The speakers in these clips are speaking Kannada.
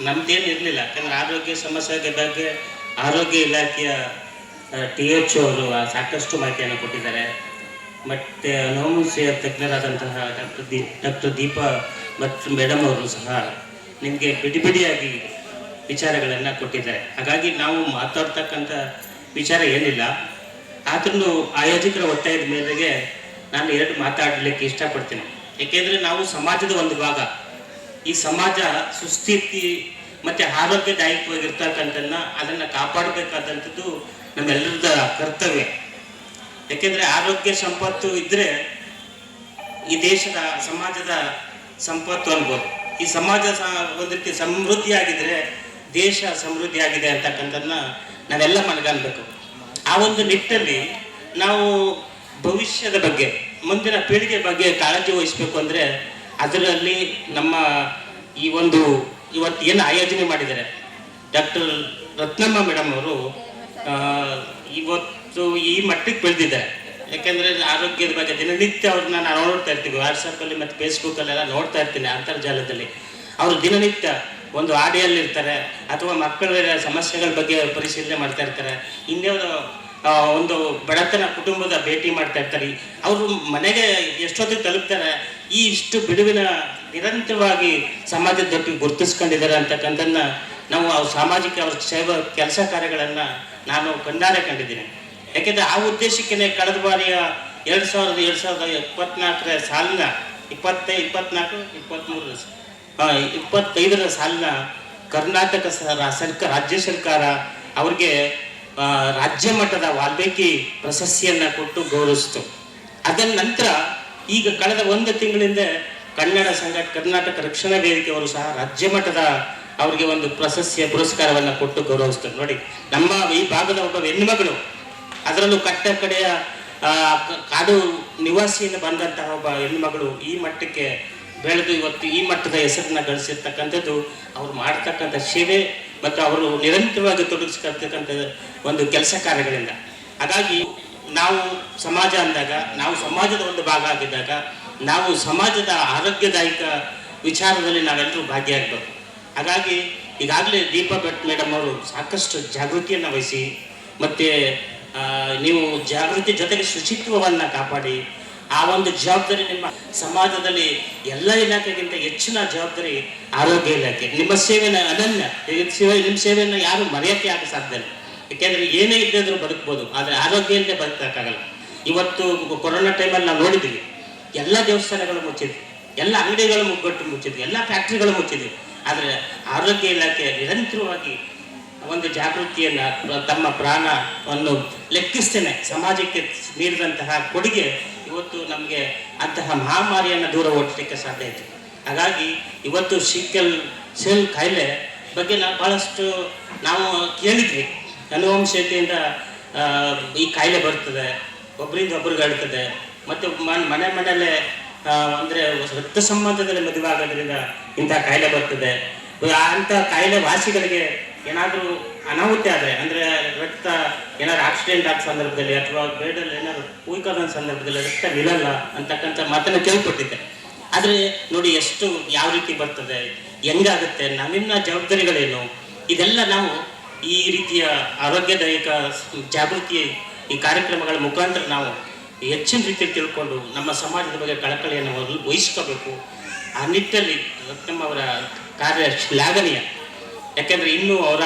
ನಮ್ದೇನು ಇರಲಿಲ್ಲ. ಯಾಕಂದ್ರೆ ಆರೋಗ್ಯ ಸಮಸ್ಯೆ ಬಗ್ಗೆ ಆರೋಗ್ಯ ಇಲಾಖೆಯ ಟಿ ಎಚ್ ಅವರು ಸಾಕಷ್ಟು ಮಾಹಿತಿಯನ್ನು ಕೊಟ್ಟಿದ್ದಾರೆ. ಮತ್ತು ನೋಮುಸಿಯ ತಜ್ಞರಾದಂತಹ ಡಾಕ್ಟರ್ ದೀ, ಡಾಕ್ಟರ್ ದೀಪಾ ಮತ್ತು ಮೇಡಮ್ ಅವರು ಸಹ ನಿಮಗೆ ಬಿಡಿ ಬಿಡಿಯಾಗಿ ವಿಚಾರಗಳನ್ನು ಕೊಟ್ಟಿದ್ದಾರೆ. ಹಾಗಾಗಿ ನಾವು ಮಾತಾಡ್ತಕ್ಕಂಥ ವಿಚಾರ ಏನಿಲ್ಲ. ಆದ್ರೂ ಆಯೋಜಕರ ಒತ್ತಾಯದ ಮೇರೆಗೆ ನಾನು ಎರಡು ಮಾತಾಡಲಿಕ್ಕೆ ಇಷ್ಟಪಡ್ತೀನಿ. ಏಕೆಂದರೆ ನಾವು ಸಮಾಜದ ಒಂದು ಭಾಗ. ಈ ಸಮಾಜ ಸುಸ್ಥಿತಿ ಮತ್ತು ಆರೋಗ್ಯದಾಯಕವಾಗಿರ್ತಕ್ಕಂಥದ್ದನ್ನ ಅದನ್ನು ಕಾಪಾಡಬೇಕಾದಂಥದ್ದು ನಮ್ಮೆಲ್ಲರದ ಕರ್ತವ್ಯ. ಯಾಕೆಂದರೆ ಆರೋಗ್ಯ ಸಂಪತ್ತು ಇದ್ದರೆ ಈ ದೇಶದ ಸಮಾಜದ ಸಂಪತ್ತು ಅನ್ಬೋದು. ಈ ಸಮಾಜ ಒಂದು ರೀತಿ ಸಮೃದ್ಧಿಯಾಗಿದ್ದರೆ ದೇಶ ಸಮೃದ್ಧಿಯಾಗಿದೆ ಅಂತಕ್ಕಂಥದ್ದನ್ನ ನಾವೆಲ್ಲ ಮನಗನ್ಬೇಕು ಆ ಒಂದು ನಿಟ್ಟಲ್ಲಿ ನಾವು ಭವಿಷ್ಯದ ಬಗ್ಗೆ, ಮುಂದಿನ ಪೀಳಿಗೆ ಬಗ್ಗೆ ಕಾಳಜಿ ವಹಿಸಬೇಕು ಅಂದರೆ ಅದರಲ್ಲಿ ನಮ್ಮ ಈ ಒಂದು ಇವತ್ತು ಏನು ಆಯೋಜನೆ ಮಾಡಿದ್ದಾರೆ? ಡಾಕ್ಟರ್ ರತ್ನಮ್ಮ ಮೇಡಮ್ ಅವರು ಇವತ್ತು ಈ ಮಟ್ಟಕ್ಕೆ ಬೆಳೆದಿದ್ದಾರೆ. ಯಾಕೆಂದ್ರೆ ಆರೋಗ್ಯದ ಬಗ್ಗೆ ದಿನನಿತ್ಯ ಅವ್ರನ್ನ ನಾನು ನೋಡ್ತಾ ಇರ್ತೀವಿ. ವಾಟ್ಸಪ್ಪಲ್ಲಿ ಮತ್ತು ಫೇಸ್ಬುಕ್ಕಲ್ಲೆಲ್ಲ ನೋಡ್ತಾ ಇರ್ತೀನಿ ಅಂತರ್ಜಾಲದಲ್ಲಿ. ಅವರು ದಿನನಿತ್ಯ ಒಂದು ಆಡಿಯಲ್ಲಿ ಇರ್ತಾರೆ ಅಥವಾ ಮಕ್ಕಳ ಸಮಸ್ಯೆಗಳ ಬಗ್ಗೆ ಪರಿಶೀಲನೆ ಮಾಡ್ತಾ ಇರ್ತಾರೆ. ಆ, ಒಂದು ಬಡತನ ಕುಟುಂಬದ ಭೇಟಿ ಮಾಡ್ತಾ ಇರ್ತಾರೆ. ಅವರು ಮನೆಗೆ ಎಷ್ಟೊತ್ತಿಗೆ ತಲುಪ್ತಾರೆ? ಈ ಇಷ್ಟು ಬಿಡುವಿನ ನಿರಂತರವಾಗಿ ಸಮಾಜದ ಬಗ್ಗೆ ಗುರುತಿಸ್ಕೊಂಡಿದ್ದಾರೆ ಅಂತಕ್ಕಂಥದ್ದನ್ನ ನಾವು ಅವ್ರ ಸಾಮಾಜಿಕ ಅವ್ರ ಸೇವಾ ಕೆಲಸ ಕಾರ್ಯಗಳನ್ನು ನಾನು ಕಣ್ಣಾರೆ ಕಂಡಿದ್ದೀನಿ. ಯಾಕೆಂದರೆ ಆ ಉದ್ದೇಶಕ್ಕೆ ಕಳೆದ ಬಾರಿಯ ಎರಡು ಸಾವಿರದ ಎರಡು ಸಾವಿರದ ಇಪ್ಪತ್ನಾಲ್ಕರ ಸಾಲಿನ ಇಪ್ಪತ್ತೈ, ಇಪ್ಪತ್ನಾಲ್ಕು ಇಪ್ಪತ್ತ್ಮೂರರ ಇಪ್ಪತ್ತೈದರ ಸಾಲಿನ ಕರ್ನಾಟಕ ಸರ್ಕಾರ ರಾಜ್ಯ ಸರ್ಕಾರ ಅವ್ರಿಗೆ ರಾಜ್ಯ ಮಟ್ಟದ ವಾಲ್ಮೀಕಿ ಪ್ರಶಸ್ತಿಯನ್ನ ಕೊಟ್ಟು ಗೌರವಿಸ್ತು. ಅದನ್ನ ನಂತರ ಈಗ ಕಳೆದ ಒಂದು ತಿಂಗಳಿಂದ ಕನ್ನಡ ಸಂಘ, ಕರ್ನಾಟಕ ರಕ್ಷಣಾ ವೇದಿಕೆಯವರು ಸಹ ರಾಜ್ಯ ಮಟ್ಟದ ಅವರಿಗೆ ಒಂದು ಪ್ರಶಸ್ತಿಯ ಪುರಸ್ಕಾರವನ್ನು ಕೊಟ್ಟು ಗೌರವಿಸ್ತಾರೆ ನೋಡಿ, ನಮ್ಮ ಈ ಭಾಗದ ಒಬ್ಬ ಹೆಣ್ಮಗಳು, ಅದರಲ್ಲೂ ಕಟ್ಟ ಕಡೆಯ ಕಾಡು ನಿವಾಸಿಯಿಂದ ಬಂದಂತಹ ಒಬ್ಬ ಹೆಣ್ಮಗಳು ಈ ಮಟ್ಟಕ್ಕೆ ಬೆಳೆದು ಇವತ್ತು ಈ ಮಟ್ಟದ ಹೆಸರನ್ನ ಗಳಿಸಿರ್ತಕ್ಕಂಥದ್ದು, ಅವ್ರು ಮಾಡ್ತಕ್ಕಂಥ ಸೇವೆ ಮತ್ತು ಅವರು ನಿರಂತರವಾಗಿ ತೊಡಗಿಸ್ಕೊಳ್ತಕ್ಕಂಥ ಒಂದು ಕೆಲಸ ಕಾರ್ಯಗಳಿಂದ. ಹಾಗಾಗಿ ನಾವು ಸಮಾಜ ಅಂದಾಗ, ನಾವು ಸಮಾಜದ ಒಂದು ಭಾಗ ಆಗಿದ್ದಾಗ, ನಾವು ಸಮಾಜದ ಆರೋಗ್ಯದಾಯಕ ವಿಚಾರದಲ್ಲಿ ನಾವೆಲ್ಲರೂ ಭಾಗಿಯಾಗಬೇಕು. ಹಾಗಾಗಿ ಈಗಾಗಲೇ ದೀಪಾ ಭಟ್ ಮೇಡಮ್ ಅವರು ಸಾಕಷ್ಟು ಜಾಗೃತಿಯನ್ನು ವಹಿಸಿ, ಮತ್ತು ನೀವು ಜಾಗೃತಿ ಜೊತೆಗೆ ಶುಚಿತ್ವವನ್ನು ಕಾಪಾಡಿ ಆ ಒಂದು ಜವಾಬ್ದಾರಿ ನಿಮ್ಮ ಸಮಾಜದಲ್ಲಿ ಎಲ್ಲ ಇಲಾಖೆಗಿಂತ ಹೆಚ್ಚಿನ ಜವಾಬ್ದಾರಿ ಆರೋಗ್ಯ ಇಲಾಖೆ. ನಿಮ್ಮ ಸೇವೆನ ಅನನ್ಯ. ಸೇವೆ, ನಿಮ್ಮ ಸೇವೆಯನ್ನು ಯಾರು ಮರೆಯಕ್ಕೆ ಆಗ ಸಾಧ್ಯ ಇಲ್ಲ. ಯಾಕೆಂದ್ರೆ ಏನೇ ಇದ್ದರೂ ಬದುಕ್ಬೋದು, ಆದರೆ ಆರೋಗ್ಯ ಇಲ್ಲದೆ ಬದುಕಕ್ಕಾಗಲ್ಲ. ಇವತ್ತು ಕೊರೋನಾ ಟೈಮಲ್ಲಿ ನಾವು ನೋಡಿದ್ದೀವಿ ಎಲ್ಲ ದೇವಸ್ಥಾನಗಳು ಮುಚ್ಚಿದ್ವಿ, ಎಲ್ಲ ಅಂಗಡಿಗಳು ಮುಗ್ಗಟ್ಟು ಮುಚ್ಚಿದ್ವಿ, ಎಲ್ಲ ಫ್ಯಾಕ್ಟ್ರಿಗಳು ಮುಚ್ಚಿದ್ವಿ. ಆದರೆ ಆರೋಗ್ಯ ಇಲಾಖೆ ನಿರಂತರವಾಗಿ ಒಂದು ಜಾಗೃತಿಯನ್ನ ತಮ್ಮ ಪ್ರಾಣವನ್ನು ಲೆಕ್ಕಿಸ್ತೇನೆ. ಸಮಾಜಕ್ಕೆ ನೀಡಿದಂತಹ ಕೊಡುಗೆ ಇವತ್ತು ನಮಗೆ ಅಂತಹ ಮಹಾಮಾರಿಯನ್ನು ದೂರ ಓಡಿಸಲಿಕ್ಕೆ ಸಾಧ್ಯ ಆಯಿತು ಹಾಗಾಗಿ ಇವತ್ತು ಸಿಕ್ಕಲ್ ಸೆಲ್ ಕಾಯಿಲೆ ಬಗ್ಗೆ ನಾವು ಬಹಳಷ್ಟು ನಾವು ಕೇಳಿದ್ವಿ. ಅನುವಂಶತೆಯಿಂದ ಆ, ಈ ಕಾಯಿಲೆ ಬರ್ತದೆ ಒಬ್ಬರಿಂದ ಒಬ್ರಿಗೆ ಹೇಳ್ತದೆ. ಮತ್ತು ಮನೆ ಮನೆಯಲ್ಲೇ ಅಂದ್ರೆ ರಕ್ತ ಸಂಬಂಧದಲ್ಲಿ ಮದುವೆ ಆಗೋದ್ರಿಂದ ಇಂಥ ಕಾಯಿಲೆ ಬರ್ತದೆ. ಅಂಥ ಕಾಯಿಲೆ ವಾಸಿಗಳಿಗೆ ಏನಾದರೂ ಅನಾಹುತಿ ಆದರೆ, ಅಂದರೆ ರಕ್ತ ಏನಾದ್ರು ಆಕ್ಸಿಡೆಂಟ್ ಆದ ಸಂದರ್ಭದಲ್ಲಿ ಅಥವಾ ಬೇಡಲ್ಲಿ ಏನಾದ್ರು ಉಯ್ಕೋದ ಸಂದರ್ಭದಲ್ಲಿ ರಕ್ತ ನಿಲ್ಲಲ್ಲ ಅಂತಕ್ಕಂಥ ಮಾತನ್ನು ಕೇಳ್ಪಟ್ಟಿದ್ದೆ ಆದರೆ ನೋಡಿ ಎಷ್ಟು ಯಾವ ರೀತಿ ಬರ್ತದೆ, ಹೆಂಗಾಗುತ್ತೆ ನಮ್ಮಿನ್ನ ಜವಾಬ್ದಾರಿಗಳೇನು? ಇದೆಲ್ಲ ನಾವು ಈ ರೀತಿಯ ಆರೋಗ್ಯದಾಯಕ ಜಾಗೃತಿ ಈ ಕಾರ್ಯಕ್ರಮಗಳ ಮುಖಾಂತರ ನಾವು ಹೆಚ್ಚಿನ ರೀತಿಯಲ್ಲಿ ತಿಳ್ಕೊಂಡು ನಮ್ಮ ಸಮಾಜದ ಬಗ್ಗೆ ಕಳಕಳಿಯನ್ನು ವಹಿಸ್- ವಹಿಸ್ಕೋಬೇಕು. ಆ ನಿಟ್ಟಲ್ಲಿ ನಮ್ಮವರ ಕಾರ್ಯ ಶ್ಲಾಘನೀಯ. ಯಾಕೆಂದ್ರೆ ಇನ್ನೂ ಅವರ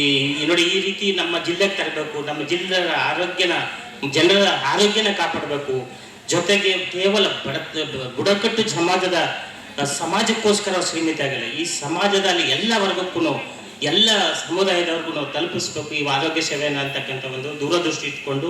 ಈ ನೋಡಿ ಈ ರೀತಿ ನಮ್ಮ ಜಿಲ್ಲೆಗೆ ತರಬೇಕು, ನಮ್ಮ ಜಿಲ್ಲೆಯ ಆರೋಗ್ಯನ, ಜನರ ಆರೋಗ್ಯನ ಕಾಪಾಡಬೇಕು. ಜೊತೆಗೆ ಕೇವಲ ಬಡ, ಬುಡಕಟ್ಟು ಸಮಾಜದ ಸಮಾಜಕ್ಕೋಸ್ಕರ ಸೀಮಿತ ಆಗಿಲ್ಲ. ಈ ಸಮಾಜದಲ್ಲಿ ಎಲ್ಲ ವರ್ಗಕ್ಕೂ ಎಲ್ಲ ಸಮುದಾಯದವ್ರಿಗೂ ನಾವು ತಲುಪಿಸ್ಬೇಕು ಈ ಆರೋಗ್ಯ ಸೇವೆಯನ್ನು ಅಂತಕ್ಕಂಥ ಒಂದು ದೂರದೃಷ್ಟಿ ಇಟ್ಕೊಂಡು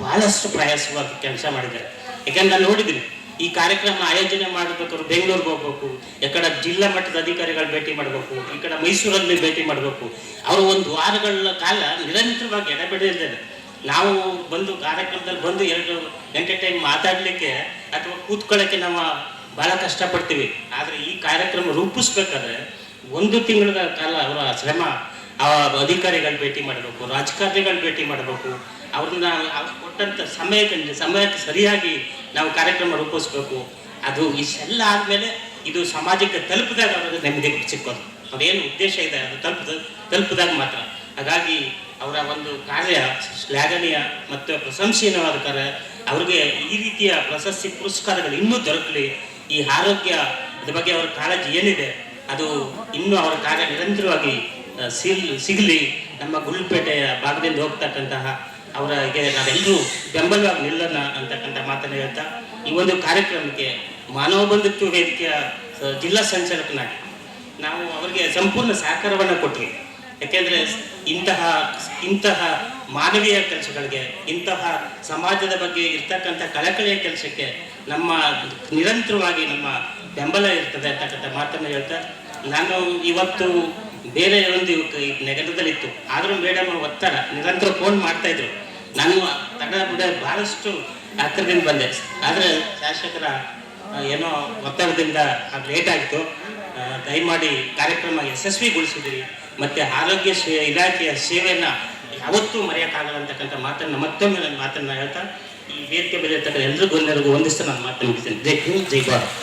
ಬಹಳಷ್ಟು ಪ್ರಯಾಸವಾಗಿ ಕೆಲಸ ಮಾಡಿದ್ದಾರೆ. ಯಾಕೆಂದ್ರೆ ನಾನು ನೋಡಿದ್ದೀನಿ ಈ ಕಾರ್ಯಕ್ರಮ ಆಯೋಜನೆ ಮಾಡಬೇಕಾದ್ರೆ ಬೆಂಗಳೂರಿಗೆ ಹೋಗ್ಬೇಕು, ಈ ಕಡೆ ಜಿಲ್ಲಾ ಮಟ್ಟದ ಅಧಿಕಾರಿಗಳು ಭೇಟಿ ಮಾಡಬೇಕು, ಈ ಕಡೆ ಮೈಸೂರಲ್ಲಿ ಭೇಟಿ ಮಾಡಬೇಕು. ಅವರು ಒಂದು ವಾರಗಳ ಕಾಲ ನಿರಂತರವಾಗಿ ಎಡಬಿಡಿದ್ದೇನೆ ನಾವು ಬಂದು ಕಾರ್ಯಕ್ರಮದಲ್ಲಿ ಬಂದು ಎರಡು ಗಂಟೆ ಟೈಮ್ ಮಾತಾಡಲಿಕ್ಕೆ ಅಥವಾ ಕೂತ್ಕೊಳ್ಳೋಕ್ಕೆ ನಾವು ಭಾಳ ಕಷ್ಟಪಡ್ತೀವಿ. ಆದರೆ ಈ ಕಾರ್ಯಕ್ರಮ ರೂಪಿಸ್ಬೇಕಾದ್ರೆ ಒಂದು ತಿಂಗಳ ಕಾಲ ಅವರ ಶ್ರಮ, ಆ ಅಧಿಕಾರಿಗಳು ಭೇಟಿ ಮಾಡಬೇಕು, ರಾಜಕಾರಣಿಗಳು ಭೇಟಿ ಮಾಡಬೇಕು. ಅವ್ರನ್ನ ಕೊಟ್ಟಂಥ ಸಮಯಕ್ಕೆ ಸಮಯಕ್ಕೆ ಸರಿಯಾಗಿ ನಾವು ಕಾರ್ಯಕ್ರಮ ರೂಪಿಸ್ಬೇಕು. ಅದು ಇಷ್ಟೆಲ್ಲ ಆದಮೇಲೆ ಇದು ಸಮಾಜಕ್ಕೆ ತಲುಪಿದಾಗ ಅವ್ರಿಗೆ ನೆಮ್ಮದಿ ಸಿಕ್ಕೋದು. ಅವ್ರೇನು ಉದ್ದೇಶ ಇದೆ, ಅದು ತಲುಪದ, ತಲುಪಿದಾಗ ಮಾತ್ರ. ಹಾಗಾಗಿ ಅವರ ಒಂದು ಕಾರ್ಯ ಶ್ಲಾಘನೀಯ ಮತ್ತು ಪ್ರಶಂಸನೀಯವಾದ ಕಾರ್ಯ. ಅವ್ರಿಗೆ ಈ ರೀತಿಯ ಪ್ರಶಸ್ತಿ ಪುರಸ್ಕಾರಗಳು ಇನ್ನೂ ದೊರಕಲಿ. ಈ ಆರೋಗ್ಯ, ಅದ್ರ ಬಗ್ಗೆ ಅವರ ಕಾಳಜಿ ಏನಿದೆ, ಅದು ಇನ್ನೂ ಅವರ ಕಾರ್ಯ ನಿರಂತರವಾಗಿ ಸಿಗಲಿ. ನಮ್ಮ ಗುಲ್ಪೇಟೆಯ ಭಾಗದಿಂದ ಹೋಗ್ತಕ್ಕಂತಹ ಅವರಿಗೆ ನಾವೆಲ್ಲರೂ ಬೆಂಬಲವಾಗಿ ನಿಲ್ಲೋಣ ಅಂತಕ್ಕಂಥ ಮಾತನ್ನು ಹೇಳ್ತಾ ಈ ಒಂದು ಕಾರ್ಯಕ್ರಮಕ್ಕೆ ಮಾನವ ಬಂಧುತ್ವ ವೇದಿಕೆಯ ಜಿಲ್ಲಾ ಸಂಚಾಲಕನಾಗಿ ನಾವು ಅವರಿಗೆ ಸಂಪೂರ್ಣ ಸಹಕಾರವನ್ನು ಕೊಟ್ವಿ. ಯಾಕೆಂದರೆ ಇಂತಹ ಇಂತಹ ಮಾನವೀಯ ಕೆಲಸಗಳಿಗೆ, ಇಂತಹ ಸಮಾಜದ ಬಗ್ಗೆ ಇರ್ತಕ್ಕಂಥ ಕಳಕಳಿಯ ಕೆಲಸಕ್ಕೆ ನಮ್ಮ ನಿರಂತರವಾಗಿ ನಮ್ಮ ಬೆಂಬಲ ಇರ್ತದೆ ಅಂತಕ್ಕಂಥ ಮಾತನ್ನು ಹೇಳ್ತಾ ನಾನು ಇವತ್ತು ಬೇರೆ ಒಂದು ನಗರದಲ್ಲಿತ್ತು ಆದರೂ ಮೇಡಮ್ ಒತ್ತಡ ನಿರಂತರ ಫೋನ್ ಮಾಡ್ತಾ ಇದ್ರು. ನಾನು ತಡ ಬಿಡ ಬಹಳಷ್ಟು ಹತ್ತಿರದಿಂದ ಬಂದೆ. ಆದರೆ ಶಾಸಕರ ಏನೋ ಒತ್ತಡದಿಂದ ಅದು ಲೇಟ್ ಆಯಿತು. ದಯಮಾಡಿ ಕಾರ್ಯಕ್ರಮ ಯಶಸ್ವಿಗೊಳಿಸಿದಿರಿ. ಮತ್ತು ಆರೋಗ್ಯ ಸೇ ಇಲಾಖೆಯ ಸೇವೆಯನ್ನು ಯಾವತ್ತೂ ಮರೆಯೋಕ್ಕಾಗಲ್ಲ ಅಂತಕ್ಕಂಥ ಮಾತನ್ನು, ಮತ್ತೊಮ್ಮೆ ನನ್ನ ಮಾತನ್ನು ಹೇಳ್ತಾ, ಈ ವೇದಿಕೆ ಮೇಲೆ ಇರ್ತಕ್ಕಂಥ ಎಲ್ರಿಗೂ, ಎಲ್ಲರಿಗೂ ಒಂದಿಷ್ಟು ನಾನು ಮಾತನ್ನು ಮುಗಿಸ್ತೇನೆ. ಜೈ ಹಿಂದ್, ಜೈ ಭಾರತ್.